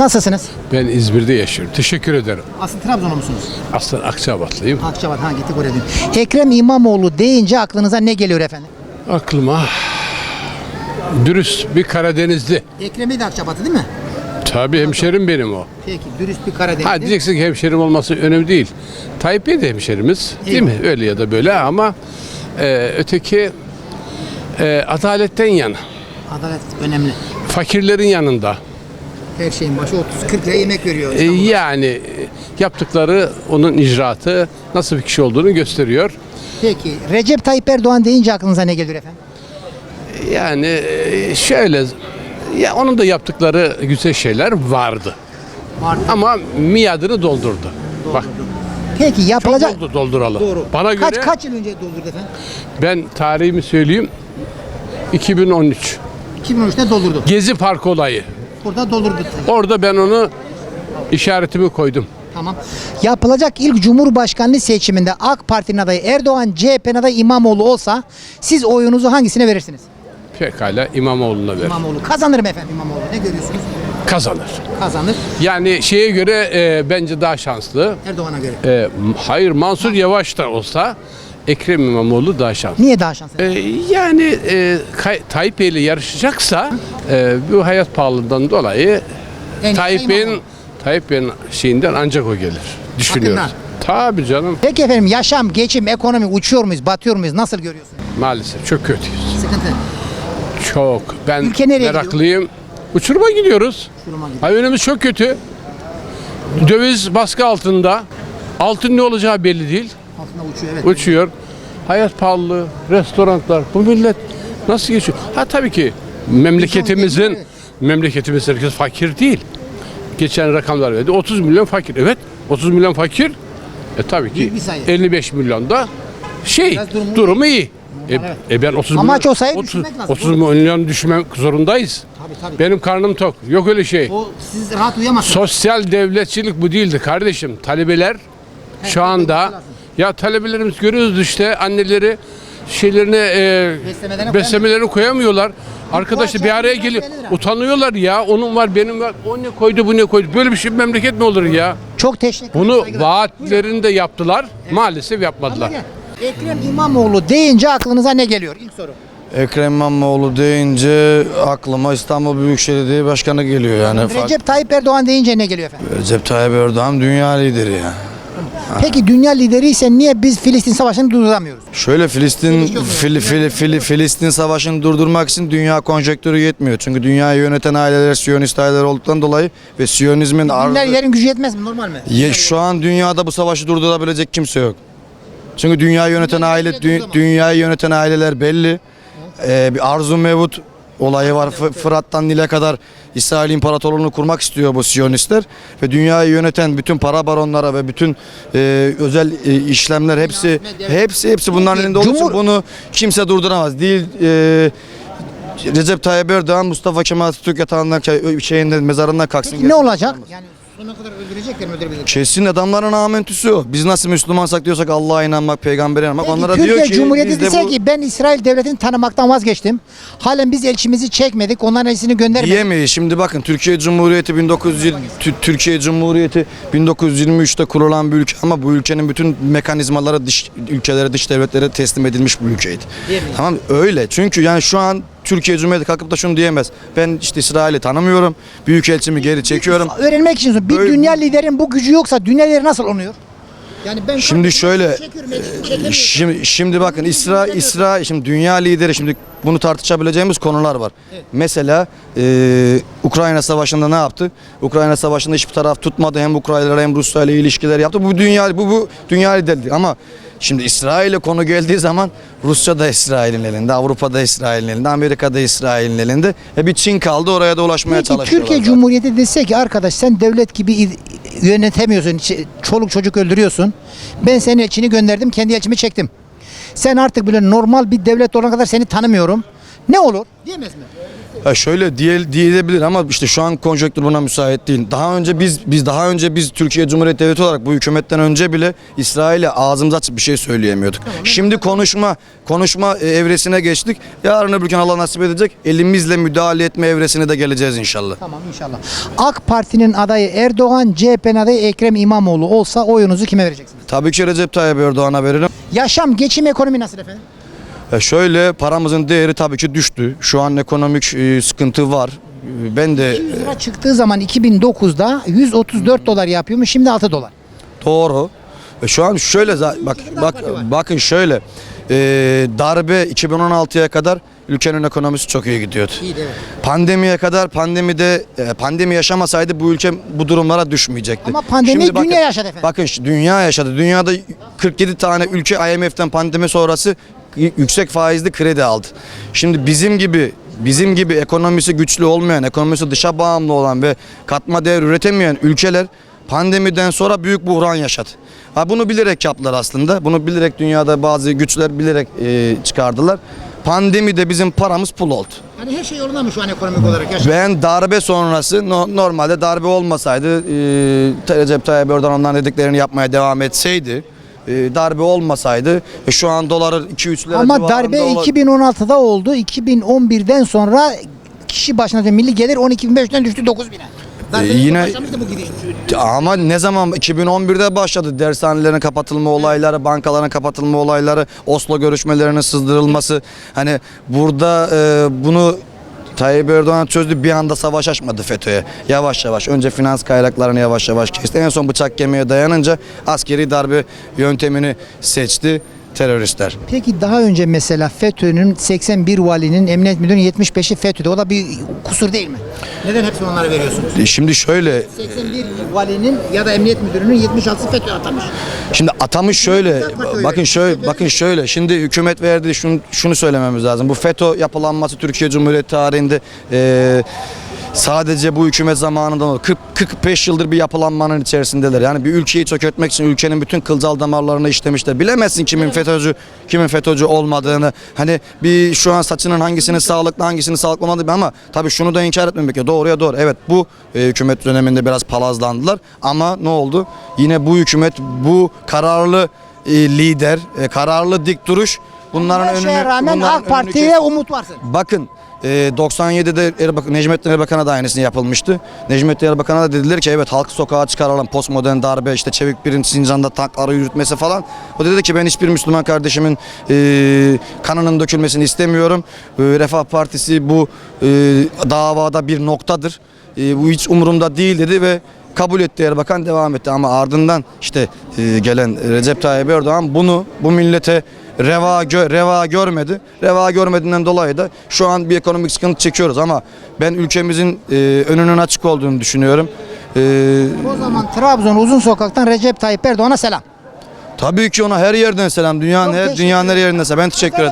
Nasılsınız? Ben İzmir'de yaşıyorum. Teşekkür ederim. Aslı Trabzonlu musunuz? Aslan Akçabatlıyım. Akçabat ha gittik oraya dedim. Ekrem İmamoğlu deyince aklınıza ne geliyor efendim? Aklıma dürüst bir Karadenizli. Ekrem de Akçabat'ı değil mi? Tabii hemşerim benim o. Peki dürüst bir Karadenizli. Ha diyeceksin ki hemşerim olması önemli değil. Tayyip Bey de hemşerimiz. Değil mi? Öyle ya da böyle ama e, öteki e, adaletten yana. Adalet önemli. Fakirlerin yanında. Her şeyin başı 30-40 lira yemek veriyor. E, yani e, yaptıkları onun icraatı nasıl bir kişi olduğunu gösteriyor. Peki Recep Tayyip Erdoğan deyince aklınıza ne geliyor efendim? Yani e, şöyle ya onun da yaptıkları güzel şeyler vardı. Vardı. Ama miadını doldurdu. Bak Peki yapılacak... oldu dolduralı. Doğru. Bana göre Kaç kaç yıl önce doldurdu efendim? ben tarihimi söyleyeyim. 2013 2013'te doldurdu. Gezi Park olayı. Burada doldurdu. Orada ben onu işaretimi koydum. Tamam. Yapılacak ilk Cumhurbaşkanlığı seçiminde AK Parti'nin adayı Erdoğan, CHP'nin adayı İmamoğlu olsa siz oyunuzu hangisine verirsiniz? Pekala İmamoğlu'na ver. İmamoğlu. Kazanır mı efendim İmamoğlu? Ne görüyorsunuz? Kazanır. Kazanır. Yani şeye göre e, bence daha şanslı. Erdoğan'a göre. E, hayır Mansur Yavaş da olsa Ekrem İmamoğlu daha şanslı. Niye daha şanslı? E, yani e, Kay- Tayyip Bey ile yarışacaksa e, bu hayat pahalılığından dolayı En Tayyip iyisi Bey'in İmamoğlu. Tayyip Bey'in şeyinden ancak o gelir. Düşünüyoruz. Tabii canım. Peki efendim yaşam, geçim, ekonomi uçuyor muyuz, batıyor muyuz? Nasıl görüyorsunuz? Maalesef çok kötüyüz. Sıkıntı. Çok. Ben Ülke nereye meraklıyım. Uçuruma gidiyoruz. Uçuruma gidiyor. Hayır önümüz çok kötü. Döviz baskı altında. Altın ne olacağı belli değil. Altında uçuyor evet. Uçuyor. Hayat pahalılığı, restoranlar. Bu millet nasıl geçiyor? Ha tabii ki memleketimizin Evet. memleketimiz herkes fakir değil. Geçen rakamlar verdi. 30 milyon fakir. Evet. 30 milyon fakir. E tabii ki Büyük bir sayı. 55 milyon da şey durumu durumu, iyi. E, Evet. e ben 30 Amaç milyon, o sayıyı 30, düşürmek lazım. 30 milyon düşmek zorundayız. Tabii tabii. Benim karnım tok. Yok öyle şey. O siz rahat uyuyamazsınız. Sosyal devletçilik bu değildi kardeşim. Talebeler şu anda. Ya talebelerimiz görüyoruz işte anneleri şeylerine e, Beslemelerine beslemelerini koyamıyorlar. Arkadaşlar bir araya gelip 150 lira. utanıyorlar ya. Onun var benim var. O ne koydu bu ne koydu. Böyle bir şey memleket mi olur ya? Çok teşekkür ederim. Bunu saygılar. vaatlerini de yaptılar. Maalesef yapmadılar. gel. Ekrem İmamoğlu deyince aklınıza ne geliyor? İlk soru. Ekrem İmamoğlu deyince aklıma İstanbul Büyükşehir Belediye Başkanı geliyor yani. Recep, Recep Tayyip Erdoğan deyince ne geliyor efendim? Recep Tayyip Erdoğan dünya lideri ya. Peki dünya lideri ise niye biz Filistin Savaşı'nı durduramıyoruz? Şöyle Filistin Fil, Fil- Fil- Filistin savaşını durdurmak için dünya konjektörü yetmiyor. Çünkü dünyayı yöneten aileler Siyonist aileler olduktan dolayı ve Siyonizmin Dünya ardı, liderin gücü yetmez mi? Normal mi? Ye- şu an dünyada bu savaşı durdurabilecek kimse yok. Çünkü dünyayı yöneten aile dü- dünyayı yöneten aileler belli. Ee, bir Arzu Mevut olayı var. Fı- Fırat'tan Nil'e kadar İsrail İmparatorluğunu kurmak istiyor bu Siyonistler ve dünyayı yöneten bütün para baronlara ve bütün e, özel e, işlemler hepsi hepsi hepsi bunların elinde olduğu için bunu kimse durduramaz. Değil e, Recep Tayyip Erdoğan Mustafa Kemal Atatürk yatağından şeyinden mezarından kalksın. Ne gelsin. olacak? Yani sonuna kadar öldürecekler mi öldürebilecekler? Kesin adamların amentüsü o. Biz nasıl Müslümansak diyorsak Allah'a inanmak, peygambere inanmak. Peki, Onlara Türkiye diyor ki Cumhuriyeti biz de dese bu ki ben İsrail devletini tanımaktan vazgeçtim. Halen biz elçimizi çekmedik. Onların elçisini göndermedik. diyemeyiz. Şimdi bakın Türkiye Cumhuriyeti 1920 Tü- Türkiye Cumhuriyeti 1923'te kurulan bir ülke ama bu ülkenin bütün mekanizmaları dış ülkelere, dış devletlere teslim edilmiş bir ülkeydi. Tamam öyle. Çünkü yani şu an Türkiye Cumhuriyeti kalkıp da şunu diyemez. Ben işte İsrail'i tanımıyorum. Büyükelçimi geri çekiyorum. Öğrenmek için bir Böyle- dünya liderin bu gücü yoksa dünya lideri nasıl oluyor? Yani ben Şimdi şöyle çekiyorum, elçimi çekemiyorum. Şimdi, şimdi bakın İsra İsra şimdi dünya lideri şimdi bunu tartışabileceğimiz konular var. Mesela e, Ukrayna Savaşı'nda ne yaptı? Ukrayna Savaşı'nda hiçbir taraf tutmadı. Hem Ukraynalar hem Rusya ile ilişkiler yaptı. Bu dünya bu bu dünya lideri ama Şimdi İsrail'e konu geldiği zaman Rusya da İsrail'in elinde, Avrupa da İsrail'in elinde, Amerika da İsrail'in elinde. E bir Çin kaldı oraya da ulaşmaya Peki çalışıyorlar. Türkiye. Cumhuriyeti dese ki arkadaş sen devlet gibi yönetemiyorsun, çoluk çocuk öldürüyorsun. Ben senin elçini gönderdim, kendi elçimi çektim. Sen artık böyle normal bir devlet olana kadar seni tanımıyorum. Ne olur? Diyemez mi? Ha şöyle diye, diyebilir ama işte şu an konjonktür buna müsait değil. Daha önce biz biz daha önce biz Türkiye Cumhuriyeti Devleti olarak bu hükümetten önce bile İsrail'e ağzımızı açıp bir şey söyleyemiyorduk. Şimdi konuşma konuşma e, evresine geçtik. Yarın öbür gün Allah nasip edecek elimizle müdahale etme evresine de geleceğiz inşallah. Tamam inşallah. AK Parti'nin adayı Erdoğan, CHP'nin adayı Ekrem İmamoğlu olsa oyunuzu kime vereceksiniz? Tabii ki Recep Tayyip Erdoğan'a veririm. Yaşam, geçim, ekonomi nasıl efendim? E şöyle paramızın değeri tabii ki düştü. Şu an ekonomik e, sıkıntı var. E, Ben de 200 lira çıktığı zaman 2009'da 134 dolar yapıyormuş şimdi 6 dolar. Doğru. E Şu an şöyle za- bak bak bakın şöyle e, darbe 2016'ya kadar ülkenin ekonomisi çok iyi gidiyordu. İyi evet. Pandemiye kadar pandemide e, pandemi yaşamasaydı bu ülke bu durumlara düşmeyecekti. Ama pandemi Şimdi bakın- dünya yaşadı efendim. Bakın şu- dünya yaşadı. Dünyada 47 tane ülke IMF'den pandemi sonrası yüksek faizli kredi aldı. Şimdi bizim gibi bizim gibi ekonomisi güçlü olmayan, ekonomisi dışa bağımlı olan ve katma değer üretemeyen ülkeler pandemiden sonra büyük buhran yaşadı. Ha bunu bilerek yaptılar aslında. Bunu bilerek dünyada bazı güçler bilerek e, çıkardılar. Pandemide bizim paramız pul oldu. Hani her şey yolunda mı şu an ekonomik olarak yaşam? Ben darbe sonrası no- normalde darbe olmasaydı e, Recep Tayyip Erdoğan onların dediklerini yapmaya devam etseydi darbe olmasaydı e, şu an doları 2-3 lira Ama darbe ola- 2016'da oldu. 2011'den sonra kişi başına milli gelir 12.500'den düştü 9.000'e. Darbe Ee, yine-. Ama ne zaman 2011'de başladı dershanelerin kapatılma olayları, bankaların kapatılma olayları, Oslo görüşmelerinin sızdırılması. Hani burada e, bunu Tayyip Erdoğan çözdü bir anda savaş açmadı FETÖ'ye. Yavaş yavaş önce finans kaynaklarını yavaş yavaş kesti. En son bıçak kemiğe dayanınca askeri darbe yöntemini seçti teröristler. Peki daha önce mesela FETÖ'nün 81 valinin emniyet müdürünün 75'i FETÖ'de. O da bir kusur değil mi? Neden hepsini onlara veriyorsunuz? E, Şimdi şöyle 81 valinin ya da emniyet müdürünün 76'sı FETÖ atamış. Şimdi atamış şöyle bakın şöyle bakın şöyle şimdi hükümet verdi şunu şunu söylememiz lazım. Bu FETÖ yapılanması Türkiye Cumhuriyeti tarihinde eee, sadece bu hükümet zamanında oldu. 40 45 yıldır bir yapılanmanın içerisindeler. Yani bir ülkeyi çökertmek için ülkenin bütün kılcal damarlarını işlemişler. Bilemezsin kimin FETÖ'cü kimin FETÖ'cü olmadığını. Hani bir şu an saçının hangisinin sağlıklı hangisinin sağlıklı olmadığı ama tabii şunu da inkar etmemek gerekiyor. Doğruya doğru. Evet bu e, hükümet döneminde biraz palazlandılar ama ne oldu? Yine bu hükümet bu kararlı e, lider, e, kararlı dik duruş bunların Her önünü şeye rağmen bunların AK önünü Parti'ye umut varsın. Bakın e, 97'de Erbak Necmettin Erbakan'a da aynısını yapılmıştı. Necmettin Erbakan'a da dediler ki evet halk sokağa çıkaralım postmodern darbe işte Çevik Bir'in Sincan'da tankları yürütmesi falan. O dedi ki ben hiçbir Müslüman kardeşimin e, kanının dökülmesini istemiyorum. E, Refah Partisi bu e, davada bir noktadır. E, bu hiç umurumda değil dedi ve kabul etti Erbakan devam etti ama ardından işte e, gelen Recep Tayyip Erdoğan bunu bu millete reva gö- reva görmedi. Reva görmediğinden dolayı da şu an bir ekonomik sıkıntı çekiyoruz ama ben ülkemizin e, önünün açık olduğunu düşünüyorum. E, O zaman Trabzon Uzun Sokak'tan Recep Tayyip Erdoğan'a selam. tabii ki ona her yerden selam. Dünyanın Çok her teşekkür dünyanın her yerinden selam. Ben teşekkür ederim.